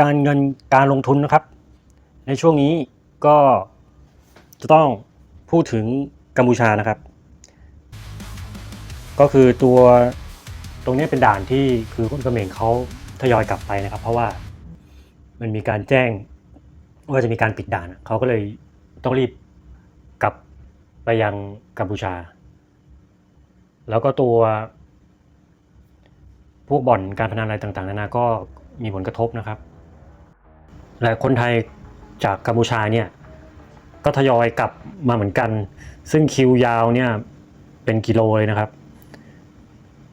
การเงินการลงทุนนะครับ ในช่วงนี้ก็จะต้องพูดถึงกัมพูชานะครับ ก็คือตัวตรงนี้เป็นด่านที่คือคนเขมรเขาทยอยกลับไปนะครับ เพราะว่ามันมีการแจ้งว่าจะมีการปิดด่านเขาก็เลยต้องรีบกลับไปยังกัมพูชา แล้วก็ตัว พวกบ่อนการพนันอะไรต่างๆ นานาก็มีผลกระทบนะครับ และคนไทยจากกัมพูชาเนี่ยก็ทยอยกลับมาเหมือนกัน ซึ่งคิวยาวเนี่ยเป็นกิโลเลยนะครับ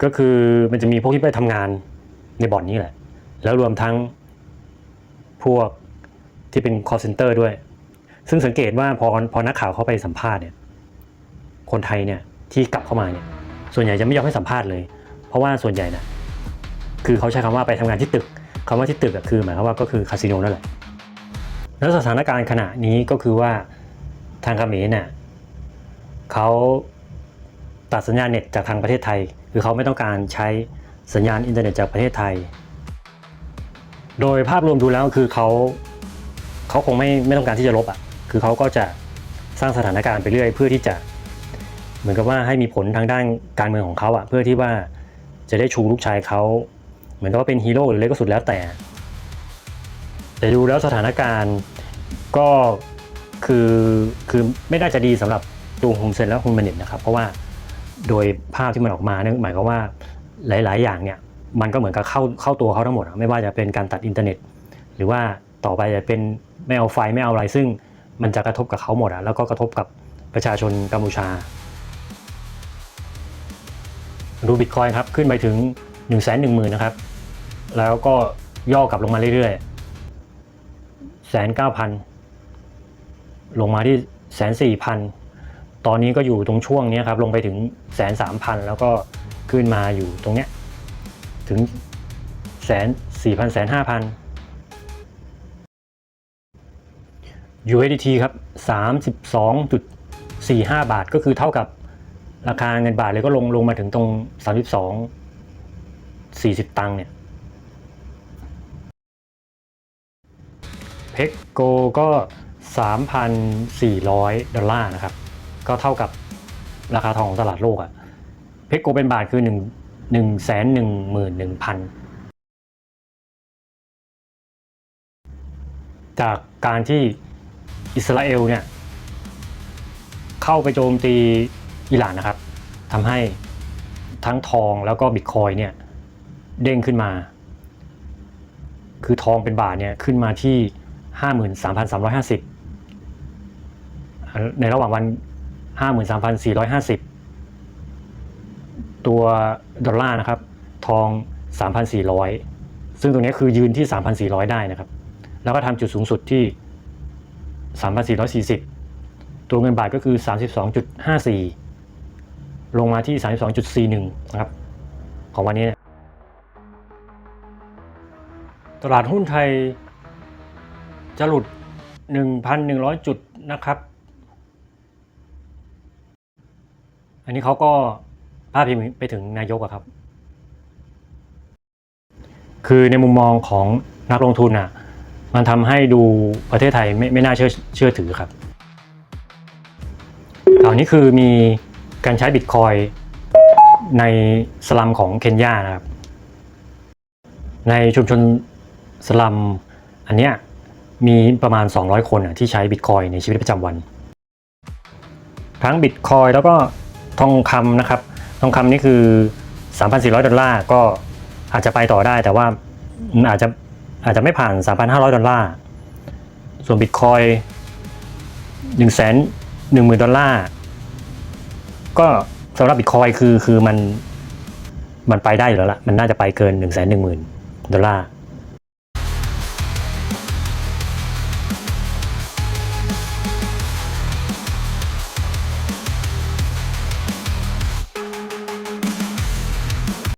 ก็คือมันจะมีพวกที่ไปทำงานในบ่อนนี้แหละ แล้วรวมทั้งพวกที่เป็น call center ด้วย ซึ่งสังเกตว่าพอพอนักข่าวเข้าไปสัมภาษณ์เนี่ย คนไทยเนี่ยที่กลับเข้ามาเนี่ย ส่วนใหญ่จะไม่ยอมให้สัมภาษณ์เลย เพราะว่าส่วนใหญ่นะคือเขาใช้คำว่าไปทำงานที่ตึกคำว่าที่ตึกอะคือหมายความว่าก็คือคาสิโนนั่นแหละ แล้วสถานการณ์ขณะนี้ก็คือว่าทางเขมรเนี่ยเขาตัดสัญญาณเน็ตจากทางประเทศไทย คือเขาไม่ต้องการใช้สัญญาณอินเทอร์เน็ตจากประเทศไทย โดยภาพรวมดูแล้วคือเขาเขาคงไม่ไม่ต้องการที่จะลบอะคือเขาก็จะสร้างสถานการณ์ไปเรื่อย เพื่อที่จะ เหมือนกับว่าให้มีผลทางด้านการเมืองของเขาอะเพื่อที่ว่าจะได้ชูลูกชายเขาเหมือนกับว่าเป็นฮีโร่หรืออะไรก็สุดแล้วแต่ แต่ดูแล้วสถานการณ์ก็คือคือไม่น่าจะดีสำหรับตัวฮุนเซนและฮุนเมเนตนะครับ เพราะว่าโดยภาพที่มันออกมาเนี่ยหมายความว่าหลาย ๆ อย่างเนี่ยมันก็เหมือนกับเข้าเข้าตัวเขาทั้งหมด ไม่ว่าจะเป็นการตัดอินเทอร์เน็ต หรือว่าต่อไปจะเป็นไม่เอาไฟไม่เอาอะไรซึ่งมันจะกระทบกับเขาหมดอะแล้วก็กระทบกับประชาชนกัมพูชา ดูบิตคอยครับขึ้นไปถึง 1 1 0 0 0 0นะครับ แล้วก็ย่อกลับลงมาเรื่อยๆ สนเก้าพันลงมาที่แสนสี่พันตอนนี้ก็อยู่ตรงช่วงนี้ครับลงไปถึงแสนสามพันแล้วก็ขึ้นมาอยู่ตรงเนี้ยถึงแสนสี่พันแสนห้าพัน USDT ครับสามสิบสองจุดสี่ห้าบาทก็คือเท่ากับราคาเงินบาทเลยก็ลงลงมาถึงตรงสามสิบสองสี่สิบตังค์เนี่ย เพกโกก็ 3,400 ดอลลาร์นะครับ ก็เท่ากับราคาทองของตลาดโลกอะเพกโกเป็นบาทคือ1 1 1 1 1 0 0 0 จากการที่อิสราเอลเนี่ยเข้าไปโจมตีอิหร่านนะครับทำให้ทั้งทองแล้วก็บิตคอยเนี่ยเด้งขึ้นมา คือทองเป็นบาทเนี่ยขึ้นมาที่ 53,350 ในระหว่างวัน 53,450 ตัวดอลลาร์นะครับ ทอง 3,400 ซึ่งตรงนี้คือยืนที่ 3,400 ได้นะครับ แล้วก็ทำจุดสูงสุดที่ 3,440 ตัวเงินบาทก็คือ 32.54 ลงมาที่ 32.41 นะครับ ของวันนี้ ตลาดหุ้นไทย จะหลุด 1,100 จุดนะครับ อันนี้เขาก็พาดพิงไปถึงนายกอะครับ คือในมุมมองของนักลงทุนอะมันทำให้ดูประเทศไทยไม่ไม่น่าเชื่อเชื่อถือครับข่าวนี้คือมีการใช้บิตคอยในสลัมของเคนยานะครับ ในชุมชนสลัมอันเนี้ย มีประมาณ 200 คนอะที่ใช้บิตคอยในชีวิตประจำวัน ทั้งบิตคอยแล้วก็ทองคำนะครับ ทองคำนี่คือ 3,400 ดอลลาร์ก็อาจจะไปต่อได้ แต่ว่ามันอาจจะอาจจะไม่ผ่าน 3,500 ดอลลาร์ ส่วนบิตคอย1 1 0 0 0 0 ดอลลาร์ ก็สำหรับบิตคอยคือคือมันมันไปได้อยู่แล้วละมันน่าจะไปเกิน 1 1 0 0 0 0 ดอลลาร์